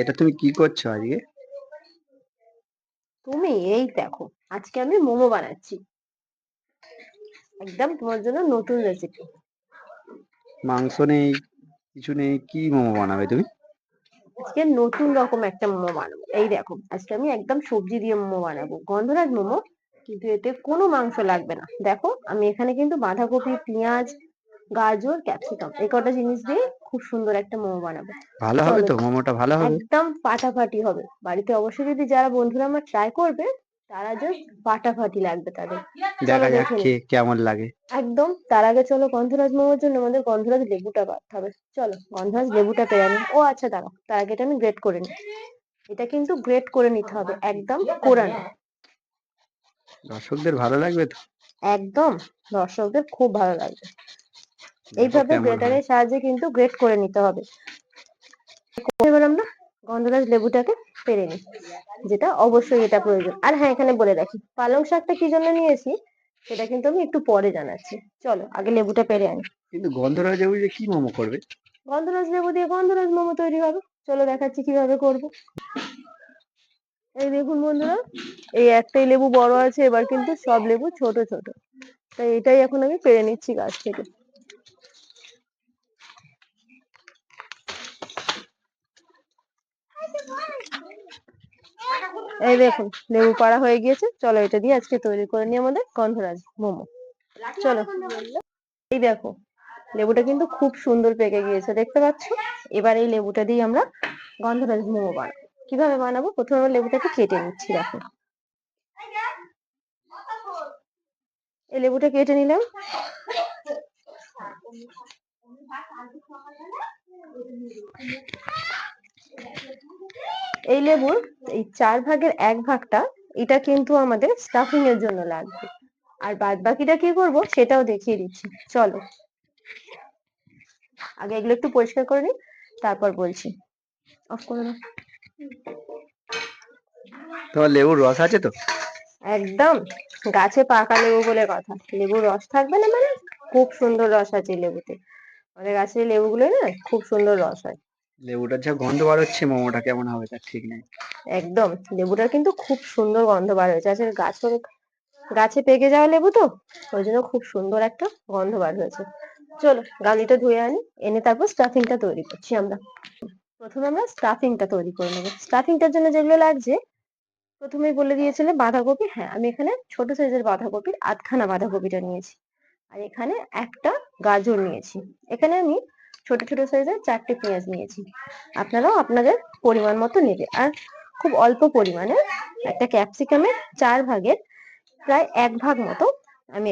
এটা তুমি কি করছ আজকে? তুমি এই দেখো আজকে আমি মোমো বানাচ্ছি। একদম তোমার জন্য নতুন রেসিপি মাংস নেই কিছু নেই কি মোমো বানাবে তুমি? আজকে নতুন রকম একটা মোমো বানাবো। এই দেখো আজকে আমি একদম সবজি দিয়ে মোমো বানাবো। গন্ধরাজ মোমো কিন্তু এতে কোনো মাংস লাগবে না। দেখো আমি এখানে কিন্তু বাঁধাকপি পেঁয়াজ গাজর ক্যাপসিকাম। এই কটা জিনিস দিয়ে খুব সুন্দর একটা মোমো বানাবো। ভালো হবে তো। মোমোটা ভালো হবে? একদম ফাটাফাটি হবে। বাড়িতে অবশ্যই যদি যারা বন্ধুরা আমার ট্রাই করবে তারা জাস্ট ফাটাফাটি লাগবে তাদের। দেখা যাক। খেয়ে কেমন লাগে। একদম তার আগে চলো গন্ধরাজ মোমোর জন্য আমাদের গন্ধরাজ লেবুটা কাটতে হবে। চলো গন্ধরাজ লেবুটা পেরে আনি ও আচ্ছা দাঁড়াও। তার আগে এটা আমি গ্রেট করে নিই। এটা কিন্তু গ্রেট করে নিতে হবে একদম কোরানো। দর্শকদের ভালো লাগবে তো? একদম দর্শকদের খুব ভালো লাগবে। এইভাবে। গ্রেটারের সাহায্যে কিন্তু গ্রেট করে নিতে হবে। এবার আমরা গন্ধরাজ লেবুটাকে পেরে নিই যেটা অবশ্যই এটা প্রয়োজন। আর হ্যাঁ এখানে বলে রাখি পালং শাকটা কি জন্য নিয়েছি সেটা কিন্তু আমি একটু পরে জানাচ্ছি। চলো আগে লেবুটা পেরে আনি। কিন্তু গন্ধরাজ লেবু দিয়ে কি মোমো করবে? গন্ধরাজ লেবু দিয়ে গন্ধরাজ মোমো তৈরি হবে। চলো দেখাচ্ছি কীভাবে করব। এই দেখুন বন্ধুরা এই একটাই লেবু বড় আছে এবার কিন্তু সব লেবু ছোট ছোট। তাই এটাই এখন আমি পেরে নিচ্ছি গাছ থেকে। এই দেখুন, লেবু পাড়া হয়ে গিয়েছে। চলো এটা দিয়ে আজকে তৈরি করে নিই আমাদের গন্ধরাজ মোমো। চলো। এই দেখো, লেবুটা কিন্তু খুব সুন্দর পেকে গিয়েছে, দেখতে পাচ্ছ? এবার এই লেবুটা দিয়ে আমরা গন্ধরাজ মোমো বানাবো। কীভাবে বানাবো? প্রথমে আমরা লেবুটাকে কেটে নিচ্ছি, দেখো। এই লেবুটা কেটে নিলাম। এই লেবুর এই চার ভাগের এক ভাগটা এটা কিন্তু আমাদের স্টাফিং এর জন্য লাগবে। আর বাদ বাকিটা কি করব সেটাও দেখিয়ে দিচ্ছি। চলো। আগে এগুলো একটু পরিষ্কার করে নিই তারপর বলছি। অফ করে দাও তোমার লেবুর রস আছে তো? একদম। গাছে পাকা লেবু বলে কথা। লেবুর রস থাকবে না মানে খুব সুন্দর রস আছে লেবুতে। আমাদের গাছের লেবুগুলো না খুব সুন্দর রস হয়। লেবুটার যা গন্ধ বার হচ্ছে, মোমোটা কেমন হবে তার ঠিক নেই। একদম লেবুটার কিন্তু খুব সুন্দর গন্ধ বার হয়েছে। আসলে গাছে গাছে পেকে যাওয়া লেবু তো? ওই জন্য খুব সুন্দর একটা গন্ধ বার হয়েছে। চলো, গালিটা ধুয়ে আনি, এনে তারপর স্টাফিংটা তৈরি করছি আমরা। প্রথমে আমরা স্টাফিংটা তৈরি করে নেব। স্টাফিংটার জন্য যেগুলো লাগছে, প্রথমেই বলে দিয়েছিলে বাঁধাকপি। হ্যাঁ আমি এখানে ছোট সাইজের বাঁধাকপির আধখানা বাঁধাকপিটা নিয়েছি। আর এখানে একটা গাজর নিয়েছি। এখানে আমি ছোট ছোট সাইজের চারটে পেঁয়াজ নিয়েছি। আপনারাও আপনাদের পরিমাণ মতো নেবে। আর খুব অল্প পরিমাণে একটা ক্যাপসিকামের চার ভাগের প্রায় এক ভাগ মতো আমি।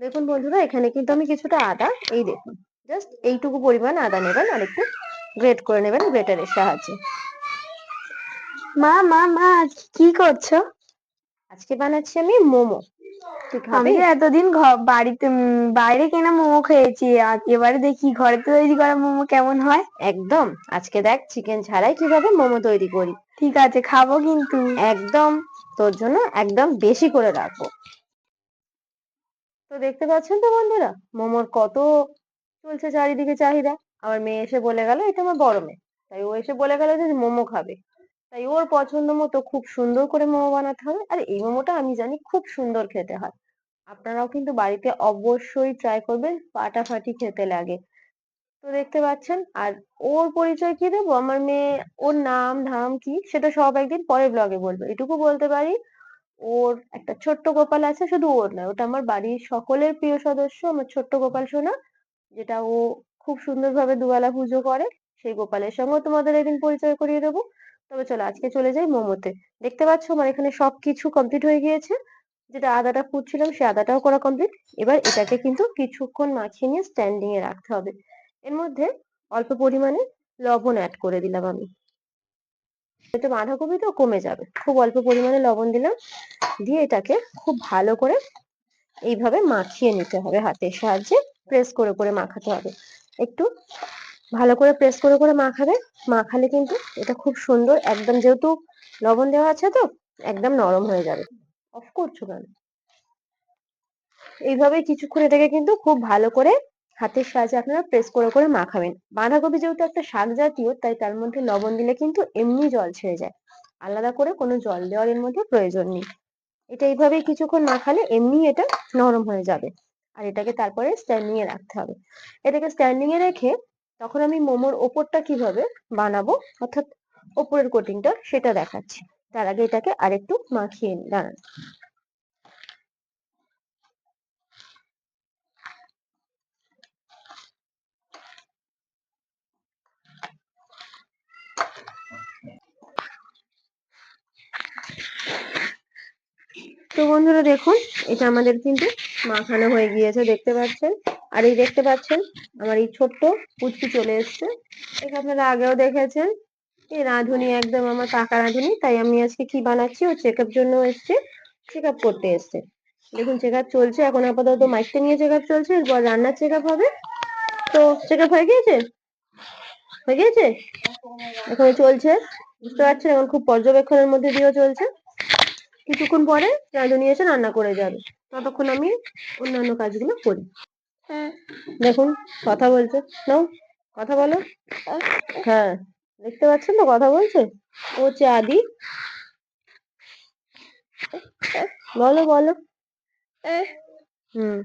দেখুন বন্ধুরা এখানে কিন্তু আমি কিছুটা আদা এই দেখুন জাস্ট এইটুকু পরিমাণ আদা নেবেন আর একটু গ্রেট করে নেবেন গ্রেটারের সাহায্যে। মা মা মা কি করছ? আজকে বানাচ্ছি আমি মোমো। আমি এতদিন বাড়িতে বাইরে কেনা মোমো খেয়েছি। আর এবারে দেখি ঘরে তৈরি করা মোমো কেমন হয়। একদম। আজকে দেখ চিকেন ছাড়াই কীভাবে মোমো তৈরি করি। ঠিক আছে খাব কিন্তু। একদম। তোর জন্য একদম বেশি করে রাখব। তো দেখতে পাচ্ছেন তো বন্ধুরা মোমোর কত চলছে চারিদিকে চাহিদা। আমার মেয়ে এসে বলে গেল এটা আমার বড় মেয়ে। তাই ও এসে বলে গেল যে মোমো খাবে। তাই ওর পছন্দ মতো খুব সুন্দর করে মোমো বানাতে হবে। আর এই মোমোটা আমি জানি খুব সুন্দর খেতে হয়। আপনারাও কিন্তু বাড়িতে অবশ্যই ট্রাই করবেন, ফাটাফাটি খেতে লাগে। তো দেখতে পাচ্ছেন, আর ওর পরিচয় কি দেবো? আমার মেয়ে, ওর নাম, ধাম কি? সেটা সব একদিন পরের ব্লগে বলব। এটুকু বলতে পারি, ওর একটা ছোট্ট গোপাল আছে, শুধু ওর নয়, ওটা আমার বাড়ির সকলের প্রিয় সদস্য, আমার ছোট্ট গোপাল সোনা, যেটা ও খুব সুন্দরভাবে দুবেলা পুজো করে। সেই গোপালের সঙ্গেও তোমাদের একদিন পরিচয় করিয়ে দেবো। তবে চলো আজকে চলে যাই মোমোতে। দেখতে পাচ্ছ আমার এখানে সবকিছু কমপ্লিট হয়ে গিয়েছে। যেটা আদাটা ফুটছিলাম সে আদাটাও করা কমপ্লিট এবার এটাকে কিন্তু কিছুক্ষণ মাখিয়ে নিয়ে স্ট্যান্ডিং এ রাখতে হবে। এর মধ্যে অল্প পরিমাণে লবণ অ্যাড করে দিলাম আমি। এটা বাঁধাকপি তো কমে যাবে। খুব অল্প পরিমাণে লবণ দিলাম। দিয়ে এটাকে খুব ভালো করে এইভাবে মাখিয়ে নিতে হবে হাতের সাহায্যে। প্রেস করে করে মাখাতে হবে। একটু ভালো করে প্রেস করে করে মাখাবে। মাখালে কিন্তু এটা খুব সুন্দর, একদম যেহেতু লবণ দেওয়া আছে তো, একদম নরম হয়ে যাবে। অফ করছ কেন? এইভাবে কিছুক্ষণ এটাকে কিন্তু খুব ভালো করে হাতের সাহায্যে আপনারা প্রেস করে করে মাখাবেন। বাঁধাকপি যেহেতু একটা শাক জাতীয়, তাই তার মধ্যে লবণ দিলে কিন্তু এমনি জল ছেড়ে যায়। আলাদা করে কোনো জল দেওয়ার এর মধ্যে প্রয়োজন নেই। এটা এইভাবেই কিছুক্ষণ মাখালে এমনি এটা নরম হয়ে যাবে। আর এটাকে তারপরে স্ট্যান্ডিং এ রাখতে হবে। এটাকে স্ট্যান্ডিং এ রেখে তখন আমি মোমোর ওপরটা কীভাবে বানাবো? অর্থাৎ ওপরের কোটিংটা সেটা দেখাচ্ছি। তার আগে এটাকে আরেকটু মাখিয়ে নিই দাঁড়ান। তো বন্ধুরা দেখুন, এটা আমাদের কিন্তু মাখানো হয়ে গিয়েছে, দেখতে পাচ্ছেন? আর এই দেখতে পাচ্ছেন, আমার এই ছোট্ট পুচকি চলে এসছে। এটা আপনারা আগেও দেখেছেন এই রাঁধুনি একদম আমার পাকা রাঁধুনি, তাই আমি আজকে কি বানাচ্ছি, ও চেক জন্য এসছে চেক আপ করতে এসছে। দেখুন চেক আপ চলছে, এখন আপাতত মাইকটা নিয়ে চেক আপ চলছে, এরপর রান্নার চেক আপ হবে। তো চেক আপ হয়ে গিয়েছে? হয়ে গিয়েছে? এখন চলছে। বুঝতে পারছেন, এখন খুব পর্যবেক্ষণের মধ্যে দিয়েও চলছে। কিছুক্ষণ পরে রাঁধুনি এসে রান্না করে যাবে। ততক্ষণ আমি অন্যান্য কাজগুলো করি। দেখুন, কথা বলছে। নাও, কথা বলো। হ্যাঁ দেখতে পাচ্ছেন তো কথা বলছে? ও আদি। বলো বলো। হুম।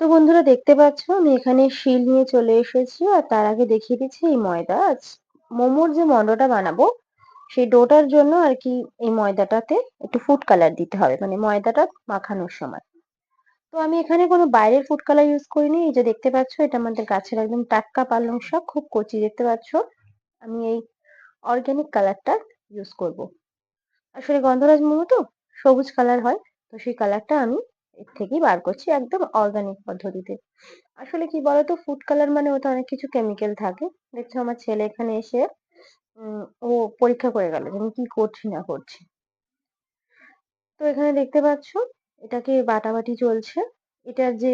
তো বন্ধুরা, দেখতে পাচ্ছ, আমি এখানে শিল নিয়ে চলে এসেছি আর তার আগে দেখিয়ে দিচ্ছি এই ময়দা। মোমোর যে মন্ডটা বানাবো, সেই ডোটার জন্য আর কি এই ময়দাটাতে একটু ফুড কালার দিতে হবে। মানে ময়দাটা মাখানোর সময়। তো আমি এখানে কোনো বাইরের ফুড কালার ইউজ করিনি। এই যে দেখতে পাচ্ছ, এটা আমাদের গাছের একদম টাটকা পালং শাক, খুব কচি, দেখতে পাচ্ছ? আমি এই অর্গানিক কালারটা ইউজ করব। আসলে গন্ধরাজ মোমো তো সবুজ কালার হয়, তো সেই কালারটা আমি এর থেকেই বার করছি একদম অর্গানিক পদ্ধতিতে। আসলে কি বলতো ফুড কালার মানে ওতে অনেক কিছু কেমিক্যাল থাকে। দেখছ, আমার ছেলে এখানে এসে ও পরীক্ষা করে গেল যে আমি কি করছি, না করছি। তো এখানে দেখতে পাচ্ছ এটাকে বাটাবাটি চলছে। এটার যে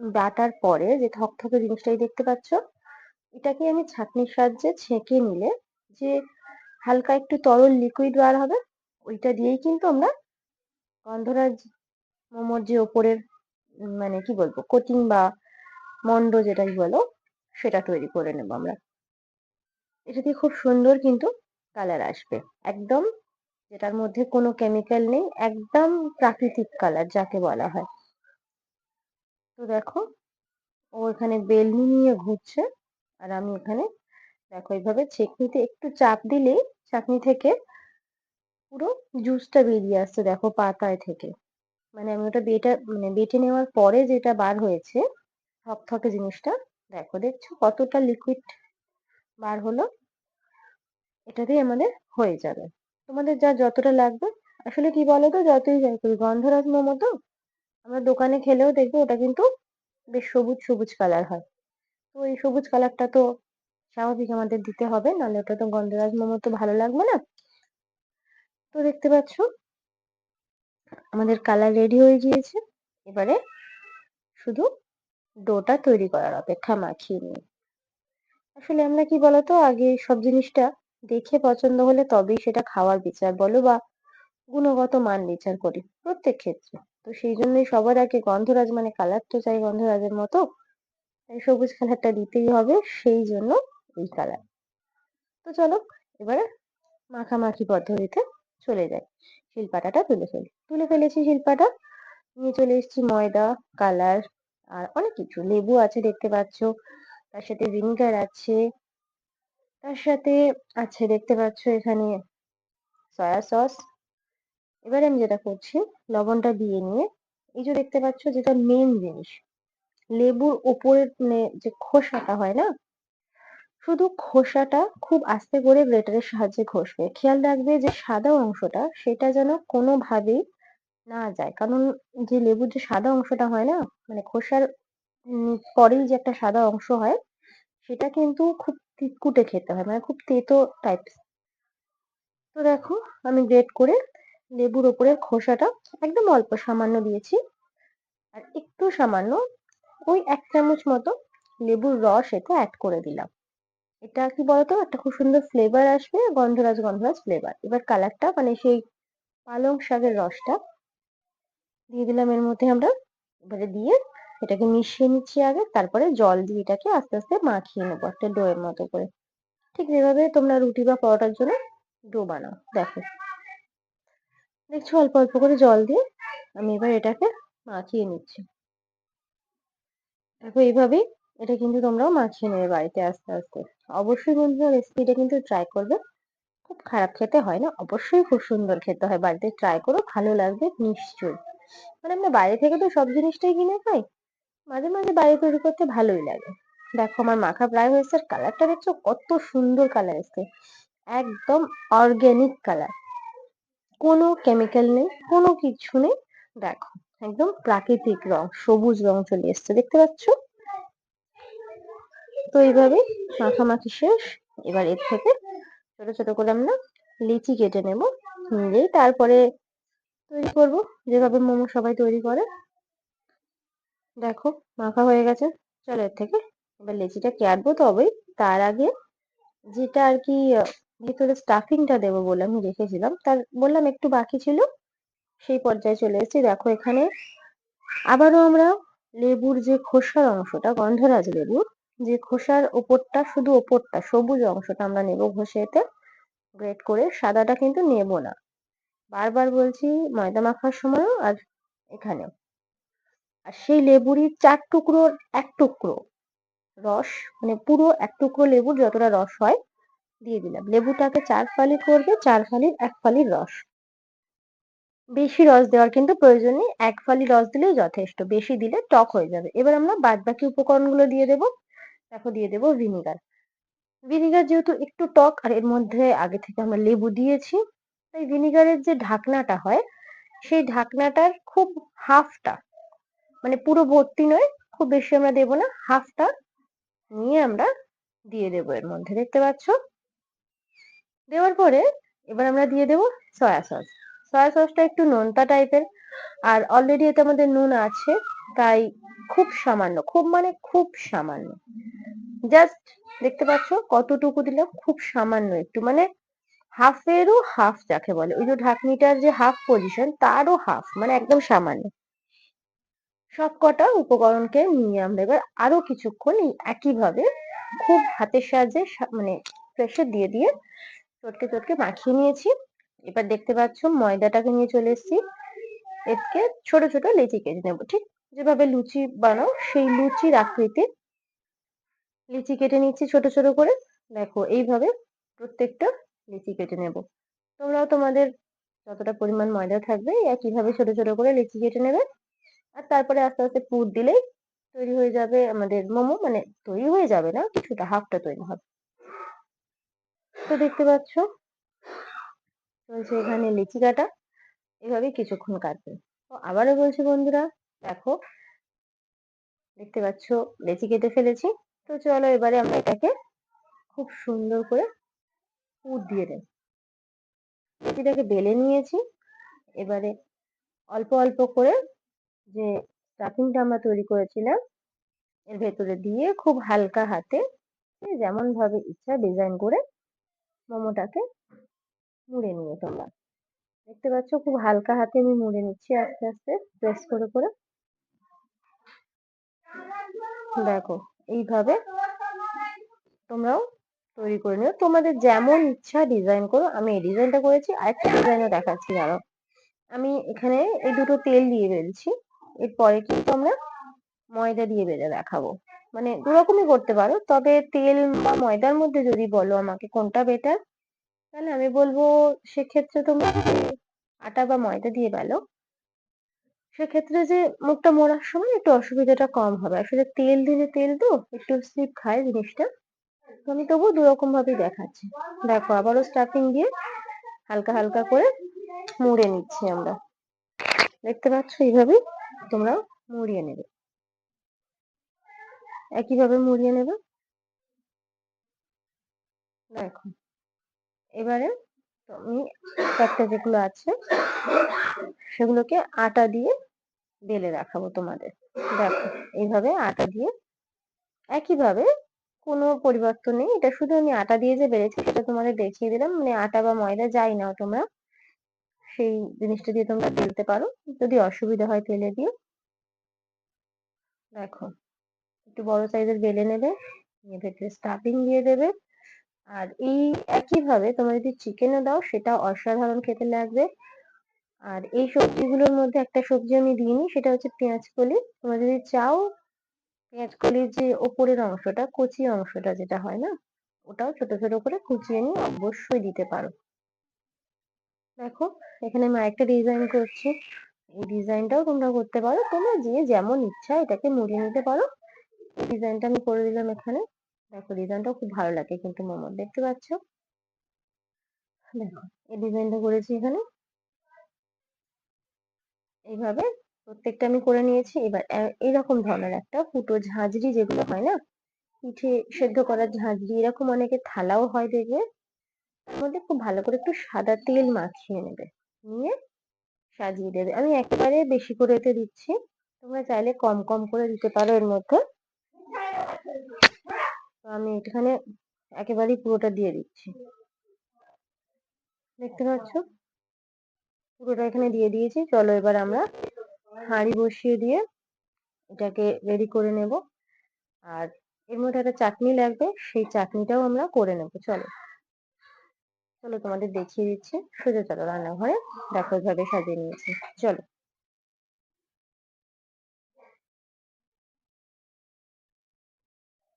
বাটার পরে যে থকথকে জিনিসটাই দেখতে পাচ্ছ, এটাকে আমি ছাঁকনির সাহায্যে ছেঁকে নিলে যে হালকা একটু তরল লিকুইড বার হবে, ওইটা দিয়েই কিন্তু আমরা গন্ধরাজ মোমোর যে ওপরের মানে কি বলব কোটিং বা মন্ড যেটাই বলো, সেটা তৈরি করে নেব আমরা। এটা দিয়ে খুব সুন্দর কিন্তু কালার আসবে, একদম যেটার মধ্যে কোনো কেমিক্যাল নেই, একদম প্রাকৃতিক কালার যাকে বলা হয়। তো দেখো, ও এখানে বেলনি নিয়ে ঘুরছে, আর আমি এখানে দেখো এইভাবে ছেঁকনিতে একটু চাপ দিলেই চাটনি থেকে পুরো জুসটা বেরিয়ে আসছে দেখো পাতায় থেকে। মানে আমি ওটা বেটা মানে বেটে নেওয়ার পরে যেটা বার হয়েছে, থকথকে জিনিসটা, দেখো দেখছ কতটা লিকুইড বার হলো? এটাতেই আমাদের হয়ে যাবে। তোমাদের যা যতটা লাগবে, আসলে কি বলতো, যতই যাই করি গন্ধরাজ মোমো তো আমরা দোকানে খেলেও দেখবে, ওটা কিন্তু বেশ সবুজ সবুজ কালার হয়। তো এই সবুজ কালারটা তো স্বাভাবিক আমাদের দিতে হবে, নাহলে ওটা তো গন্ধরাজ মোমো তো ভালো লাগবে না। তো দেখতে পাচ্ছ, আমাদের কালার রেডি হয়ে গিয়েছে। এবারে শুধু ডোটা তৈরি করার অপেক্ষা মাখিয়ে নিয়ে আসলে আমরা কি বলতো, আগে সব জিনিসটা দেখে পছন্দ হলে তবেই সেটা খাওয়ার বিচার বলো বা গুণগত মান বিচার করি, প্রত্যেক ক্ষেত্রে। তো সেই জন্যই সবার আগে গন্ধরাজ মানে কালার তো চাই গন্ধরাজের মতো, তাই সবুজ কালারটা দিতেই হবে, সেই জন্য এই কালার তো চলো, এবারে মাখামাখি পদ্ধতিতে চলে যাই। শিলপাটাটা তুলে ফেলি। তুলে ফেলেছি শিলপাটা, নিয়ে চলে এসেছি ময়দা কালার আর অনেক কিছু। লেবু আছে দেখতে পাচ্ছ, তার সাথে ভিনিগার আছে তার সাথে আছে দেখতে পাচ্ছ এখানে সয়া সস এবারে আমি যেটা করছি, লবণটা দিয়ে নিয়ে, এই যে দেখতে পাচ্ছ যেটা মেন জিনিস, লেবুর ওপরের মানে যে খোসাটা হয় না, শুধু খোসাটা খুব আস্তে করে গ্রেটারের সাহায্যে ঘষবে। খেয়াল রাখবে যে সাদা অংশটা সেটা যেন কোনোভাবেই না যায়। কারণ যে লেবুর যে সাদা অংশটা হয় না মানে খোসার পরেই যে একটা সাদা অংশ হয় সেটা কিন্তু খুব তিতকুটে খেতে হয় মানে খুব তেতো টাইপ তো দেখো, আমি গ্রেট করে লেবুর ওপরের খোসাটা একদম অল্প সামান্য দিয়েছি। আর একটু সামান্য ওই এক চামচ মতো লেবুর রস এটা অ্যাড করে দিলাম। এটা কি বলতো? একটা খুব সুন্দর ফ্লেভার আসবে, গন্ধরাজ গন্ধরাজ ফ্লেভার এবার কালারটা মানে সেই পালং শাকের রসটা দিয়ে দিলাম এর মধ্যে আমরা। এবারে দিয়ে এটাকে মিশিয়ে নিচ্ছি আগে, তারপরে জল দিয়ে এটাকে আস্তে আস্তে মাখিয়ে নেব একটা ডোয়ের মতো করে। ঠিক যেভাবে তোমরা রুটি বা পরোটার জন্য ডো বানাও, দেখো। দেখছ, অল্প অল্প করে জল দিয়ে আমি এবার এটাকে মাখিয়ে নিচ্ছি। দেখো, এইভাবেই এটা কিন্তু তোমরাও মাখিয়ে নেবে বাড়িতে আস্তে আস্তে। অবশ্যই বন্ধুরা রেসিপিটা কিন্তু ট্রাই করবে। খুব খারাপ খেতে হয় না, অবশ্যই খুব সুন্দর খেতে হয়। বাড়িতে ট্রাই করো, ভালো লাগবে নিশ্চয়ই। মানে আমরা বাইরে থেকে তো সব জিনিসটাই কিনে খাই মাঝে মাঝে বাড়ি তৈরি করতে ভালোই লাগে। দেখো আমার মাখা প্রায় হয়েছে আর কালারটা দেখছ? কত সুন্দর কালার এসছে। একদম অর্গ্যানিক কালার কোনো কেমিক্যাল নেই, কোনো কিছু নেই। দেখো, একদম প্রাকৃতিক রং, সবুজ রং চলে এসছে। দেখতে পাচ্ছ? তো এইভাবে মাখামাখি শেষ। এবার এর থেকে ছোট ছোট করে আমরা লিচি কেটে নেব। নিয়েই তারপরে তৈরি করব। যেভাবে মোমো সবাই তৈরি করে। দেখো মাখা হয়ে গেছে। চলো এর থেকে এবার লেচিটা কাটবো তবেই। তার আগে যেটা আর কি ভেতরে স্টাফিংটা দেবো বলে আমি রেখেছিলাম, তার বললাম একটু বাকি ছিল, সেই পর্যায়ে চলে এসেছি। দেখো এখানে আবারও আমরা লেবুর যে খোসার অংশটা, গন্ধরাজ লেবুর যে খোসার ওপরটা শুধু ওপরটা, সবুজ অংশটা আমরা নেব ঘষে এতে গ্রেট করে, সাদাটা কিন্তু নেব না। বারবার বলছি ময়দা মাখার সময়ও আর এখানেও। আর সেই লেবুরই চার টুকরোর এক টুকরো রস মানে পুরো এক টুকরো লেবুর যতটা রস হয় দিয়ে দিলাম। লেবুটাকে চার ফালি করবে, চার ফালির এক ফালির রস। বেশি রস দেওয়ার কিন্তু প্রয়োজন নেই, এক ফালি রস দিলেই যথেষ্ট, বেশি দিলে টক হয়ে যাবে। এবার আমরা বাদ বাকি উপকরণগুলো দিয়ে দেবো দেখো দিয়ে দেবো ভিনিগার। ভিনিগার যেহেতু একটু টক, আর এর মধ্যে আগে থেকে আমরা লেবু দিয়েছি, তাই ভিনিগারের যে ঢাকনাটা হয়, সেই ঢাকনাটার খুব হাফটা মানে পুরো ভর্তি নয়, খুব বেশি আমরা দেবো না, হাফটা নিয়ে আমরা দিয়ে দেবো এর মধ্যে, দেখতে পাচ্ছ? দেওয়ার পরে এবার আমরা দিয়ে দেবো সয়া সস সয়া সসটা একটু নোনতা টাইপের আর অলরেডি এতে আমাদের নুন আছে, তাই খুব সামান্য, খুব মানে খুব সামান্য। জাস্ট দেখতে পাচ্ছ কতটুকু দিলাম, খুব সামান্য একটু মানে হাফেরও হাফ যাকে বলে, ওই যে ঢাকনিটার যে হাফ পজিশন তারও হাফ মানে একদম সামান্য। সব কটা উপকরণকে নিয়ে আমরা এবার আরও কিছুক্ষণ এই একইভাবে খুব হাতের সাহায্যে মানে প্রেসার দিয়ে দিয়ে চটকে চটকে মাখিয়ে নিয়েছি। এবার দেখতে পাচ্ছ ময়দাটাকে নিয়ে চলে এসেছি। একে ছোট ছোট লেচি কেটে নেব। ঠিক যেভাবে লুচি বানাও, সেই লুচির আকৃতি লিচি কেটে নিচ্ছি ছোট ছোট করে। দেখো এইভাবে প্রত্যেকটা লিচি কেটে নেব। তোমরাও তোমাদের যতটা পরিমাণ ময়দা থাকবে, একইভাবে ছোট ছোট করে লিচি কেটে নেবে। আর তারপরে আস্তে আস্তে পুর দিলেই তৈরি হয়ে যাবে আমাদের মোমো মানে তৈরি হয়ে যাবে না, কিছুটা হাফটা তৈরি হবে। তো দেখতে পাচ্ছ এখানে লিচি কাটা এভাবে কিছুক্ষণ কাটবে। তো আবারও বলছি বন্ধুরা, দেখো, দেখতে পাচ্ছ, লেচি কেটে ফেলেছি। তো চলো এবারে আমরা এটাকে খুব সুন্দর করে পুর দিয়ে দেব লেচিটাকে বেলে নিয়েছি, এবারে অল্প অল্প করে যে স্টাফিংটা আমরা তৈরি করেছিলাম, এর ভেতরে দিয়ে খুব হালকা হাতে যেমন ভাবে ইচ্ছা ডিজাইন করে মোমোটাকে মুড়ে নিয়ে তোমরা। দেখতে পাচ্ছ খুব হালকা হাতে আমি মুড়ে নিচ্ছি আস্তে আস্তে প্রেস করে করে। দেখো, এইভাবে তোমরাও তৈরি করে নিও। তোমাদের যেমন ইচ্ছা ডিজাইন করো, আমি এই ডিজাইনটা করেছি। আরেকটা ডিজাইনও দেখাচ্ছি, দাঁড়াও। আমি এখানে এই দুটো তেল দিয়ে বেলছি। এরপরে কিন্তু আমরা ময়দা দিয়ে বেলে দেখাবো। মানে দুরকমই করতে পারো, তবে তেল বা ময়দার মধ্যে যদি বলো আমাকে কোনটা বেটার তাহলে আমি বলব সেক্ষেত্রে তোমরা আটা বা ময়দা দিয়ে বেলো, সেক্ষেত্রে যে মুখটা মোড়ার সময় একটু অসুবিধাটা কম হবে। আসলে তেল দিলে তেল তো, একটু স্লিপ খায় জিনিসটা। আমি তবুও দুরকম ভাবেই দেখাচ্ছি। দেখো, আবারও স্টাফিং দিয়ে হালকা হালকা করে মুড়ে নিচ্ছি আমরা। দেখতে পাচ্ছ এইভাবেই? তোমরা মুড়িয়ে নেবে। একইভাবে মুড়িয়ে নেবে। দেখো, এবারে তুমি একটা যেগুলো আছে, সেগুলোকে আটা দিয়ে বেলে রাখাবো তোমাদের। দেখো, এইভাবে আটা দিয়ে একইভাবে কোনো পরিবর্তন নেই। এটা শুধু আমি আটা দিয়ে যে বেলেছি, সেটা তোমাদের দেখিয়ে দিলাম। মানে আটা বা ময়দা যাই নাও তোমরা সেই জিনিসটা দিয়ে তোমরা বেলতে পারো। যদি অসুবিধা হয় তেলে দিয়ে দেখো, একটু বড় সাইজের বেলে নেবে, নিয়ে ভেতরে স্টাফিং দিয়ে দেবে। আর এই একইভাবে তোমরা যদি চিকেনও দাও সেটা অসাধারণ খেতে লাগবে। আর এই সবজিগুলোর মধ্যে একটা সবজি আমি দিইনি, সেটা হচ্ছে পেঁয়াজ কলি তোমরা যদি চাও পেঁয়াজ কলির যে ওপরের অংশটা কচি অংশটা যেটা হয় না, ওটাও ছোট ছোট করে কুচিয়ে নিয়ে অবশ্যই দিতে পারো। দেখো, এখানে আমি আরেকটা ডিজাইন করছি। এই ডিজাইনটাও তোমরা করতে পারো। তোমরা যে যেমন ইচ্ছা এটাকে মুড়িয়ে নিতে পারো। ডিজাইনটা আমি করে দিলাম এখানে। দেখো ডিজাইনটাও খুব ভালো লাগে কিন্তু মোমোর, দেখতে পাচ্ছ? দেখো, এই ডিজাইনটা করেছি এখানে। এইভাবে প্রত্যেকটা আমি করে নিয়েছি। এবার এরকম ধরনের একটা ফুটো ঝাঁঝরি যেগুলো হয় না, পিঠে সেদ্ধ করার ঝাঁঝরি, এরকম অনেকের থালাও হয় দেখবে। মধ্যে খুব ভালো করে একটু সাদা তেল মাখিয়ে নেবে। নিয়ে সাজিয়ে দেবে। আমি একেবারে বেশি করে এতে দিচ্ছি। তোমরা চাইলে কম কম করে দিতে পারো এর মধ্যে। তো আমি এখানে একেবারেই পুরোটা দিয়ে দিচ্ছি। দেখতে পাচ্ছ? পুরোটা এখানে দিয়ে দিয়েছি। চলো এবার আমরা হাঁড়ি বসিয়ে দিয়ে এটাকে রেডি করে নেব। আর এর মধ্যে একটা চাটনি লাগবে। সেই চাটনিটাও আমরা করে নেব। চলো। চলো তোমাদের দেখিয়ে দিচ্ছি। সোজা চলো রান্নাঘরে, দেখো এইভাবে সাজিয়ে নিয়েছি। চলো।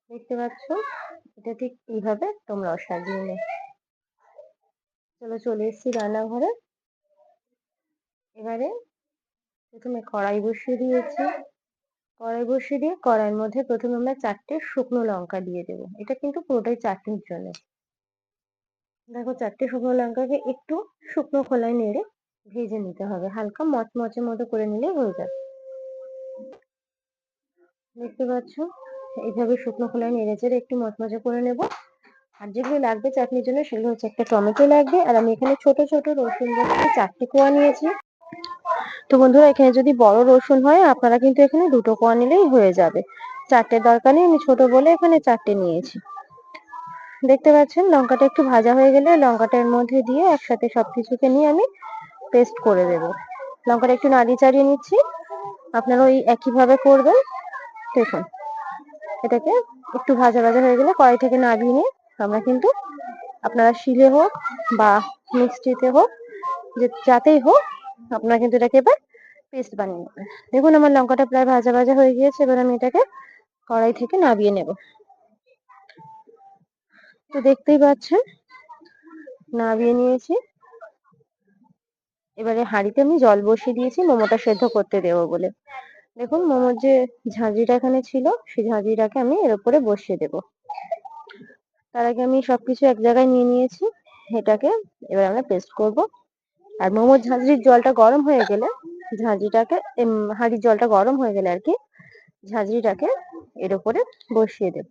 দেখতে পাচ্ছ, এটা ঠিক এইভাবে তোমরাও সাজিয়ে নে চলো চলে এসেছি রান্নাঘরে। এবারে প্রথমে কড়াই বসিয়ে দিয়েছি। কড়াই বসিয়ে দিয়ে কড়াইয়ের মধ্যে প্রথমে আমরা চারটে শুকনো লঙ্কা দিয়ে দেবো। এটা কিন্তু পুরোটাই চাটনির জন্য। দেখো চারটে শুকনো লঙ্কাকে একটু শুকনো খোলায় নেড়ে ভেজে নিতে হবে। হালকা মচমচে মতো করে নিলেই হয়ে যাবে। দেখতে পাচ্ছ? এইভাবে শুকনো খোলায় নেড়ে চেড়ে একটু মচমচে করে নেব। আর যেগুলো লাগবে চাটনির জন্য সেগুলো হচ্ছে একটা টমেটো লাগবে। আর আমি এখানে ছোট ছোট রসুন বলতে চারটে কোয়া নিয়েছি। তো বন্ধুরা, এখানে যদি বড় রসুন হয়, আপনারা কিন্তু এখানে দুটো কোয়া নিলেই হয়ে যাবে। চারটে দরকার নেই, আমি ছোট বলে এখানে চারটে নিয়েছি। দেখতে পাচ্ছেন, লঙ্কাটা একটু ভাজা হয়ে গেলে লঙ্কাটা এর মধ্যে দিয়ে একসাথে সব কিছুকে নিয়ে আমি পেস্ট করে দেব। লঙ্কাটা একটু নাড়িয়ে চাড়িয়ে নিচ্ছি। আপনারা ওই একইভাবে করবেন। দেখুন, এটাকে একটু ভাজা ভাজা হয়ে গেলে কড়াই থেকে নামিয়ে নিয়ে আমরা কিন্তু আপনারা শিলে হোক বা মিক্সিতে হোক, যে যাতেই হোক, আপনারা কিন্তু এটাকে এবার পেস্ট বানিয়ে নেবেন। দেখুন, আমার লঙ্কাটা প্রায় ভাজা ভাজা হয়ে গিয়েছে। এবার আমি এটাকে কড়াই থেকে নামিয়ে নেব। তো দেখতেই পাচ্ছেন, নামিয়ে নিয়েছি। এবারে হাঁড়িতে আমি জল বসিয়ে দিয়েছি, মোমোটা সেদ্ধ করতে দেবো বলে। দেখুন, মোমোর যে ঝাঁঝরিটা এখানে ছিল, সেই ঝাঁঝরিটাকে আমি এর উপরে বসিয়ে দেব। তার আগে আমি সবকিছু এক জায়গায় নিয়ে নিয়েছি, এটাকে এবার আমরা পেস্ট করব। আর মোমোর ঝাঁঝরির জলটা গরম হয়ে গেলে ঝাঁঝরিটাকে হাঁড়ির জলটা গরম হয়ে গেলে আর কি ঝাঁঝরিটাকে এর উপরে বসিয়ে দেব।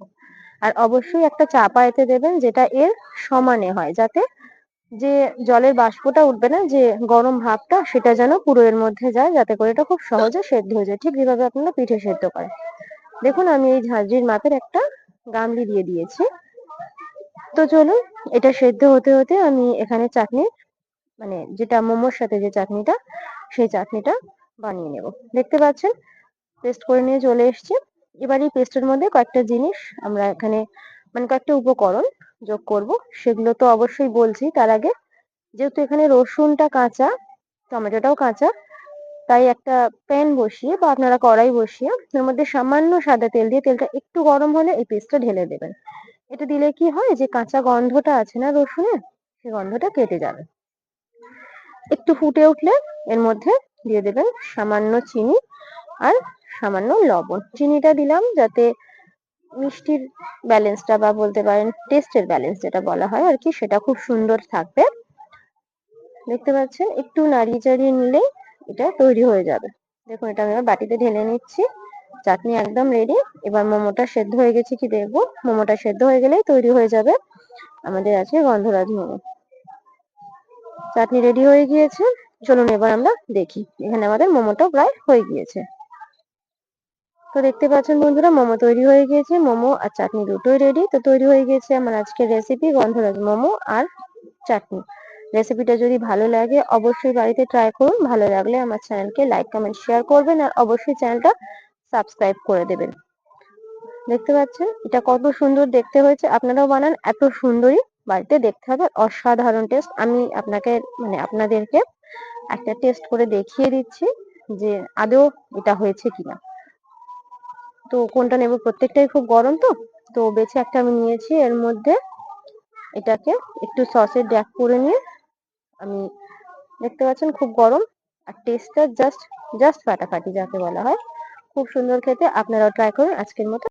আর অবশ্যই একটা চাপা এতে দেবেন যেটা এর সমানে হয়, যাতে যে জলের বাষ্পটা উঠবে না, যে গরম ভাবটা সেটা যেন পুরো এর মধ্যে যায়, যাতে করে এটা খুব সহজে সেদ্ধ হয়ে যায়। ঠিক যেভাবে আপনারা পিঠে সেদ্ধ করেন। দেখুন, আমি এই ঝাঁঝরির মাপের একটা গামলি দিয়ে দিয়েছি। তো চলুন, এটা সেদ্ধ হতে হতে আমি এখানে চাটনি মানে যেটা মোমোর সাথে যে চাটনিটা, সেই চাটনিটা বানিয়ে নেব। দেখতে পাচ্ছেন? পেস্ট করে নিয়ে চলে এসেছি। এবার এই পেস্টের মধ্যে কয়েকটা জিনিস আমরা এখানে মানে কয়েকটা উপকরণ যোগ করব। সেগুলো তো অবশ্যই বলছি, তার আগে যেহেতু এখানে রসুনটা কাঁচা, টমেটোটাও কাঁচা, তাই একটা প্যান বসিয়ে বা আপনারা কড়াই বসিয়ে এর মধ্যে সামান্য সাদা তেল দিয়ে তেলটা একটু গরম হলে এই পেস্টটা ঢেলে দেবেন। এটা দিলে কি হয় যে কাঁচা গন্ধটা আছে না রসুনের সেই গন্ধটা কেটে যাবে। একটু ফুটে উঠলে এর মধ্যে দিয়ে দেবেন সামান্য চিনি আর সামান্য লবণ। চিনিটা দিলাম যাতে মিষ্টির ব্যালেন্সটা বা বলতে পারেন টেস্টের ব্যালেন্স যেটা বলা হয় আর কি, সেটা খুব সুন্দর থাকবে। দেখতে পাচ্ছেন, একটু নাড়িয়ে চাড়িয়ে নিলেই এটা তৈরি হয়ে যাবে। দেখুন, এটা আমি বাটিতে ঢেলে নিচ্ছি। চাটনি একদম রেডি এবার মোমোটা সেদ্ধ হয়ে গেছে কি দেখব? মোমোটা সেদ্ধ হয়ে গেলেই তৈরি হয়ে যাবে আমাদের আছে গন্ধরাজ মোমো। চাটনি রেডি হয়ে গিয়েছে। চলুন এবার আমরা দেখি। এখানে আমাদের মোমোটা প্রায় হয়ে গিয়েছে। তো দেখতে পাচ্ছেন বন্ধুরা, মোমো তৈরি হয়ে গিয়েছে, মোমো আর চাটনি দুটোই রেডি তো তৈরি হয়ে গিয়েছে আমার আজকের রেসিপি গন্ধরাজ মোমো আর চাটনি। রেসিপিটা যদি ভালো লাগে অবশ্যই বাড়িতে ট্রাই করুন, ভালো লাগলে আমার চ্যানেলকে লাইক কমেন্ট শেয়ার করবেন আর অবশ্যই চ্যানেলটা সাবস্ক্রাইব করে দেবেন। দেখতে পাচ্ছেন, এটা কত সুন্দর দেখতে হয়েছে, আপনারাও বানান, এত সুন্দরই বাড়িতে দেখতে হবে, অসাধারণ টেস্ট আমি আপনাকে মানে আপনাদেরকে একটা টেস্ট করে দেখিয়ে দিচ্ছি যে আদৌ এটা হয়েছে কিনা। তো কোনটা নেব? প্রত্যেকটাই খুব গরম তো। তো বেছে একটা আমি নিয়েছি, এর মধ্যে এটাকে একটু সসের ড্যাক করে নিয়ে আমি দেখতে পাচ্ছেন খুব গরম। আর টেস্টটা জাস্ট জাস্ট ফাটাফাটি যাকে বলা হয়। খুব সুন্দর খেতে, আপনারাও ট্রাই করুন আজকের মতো।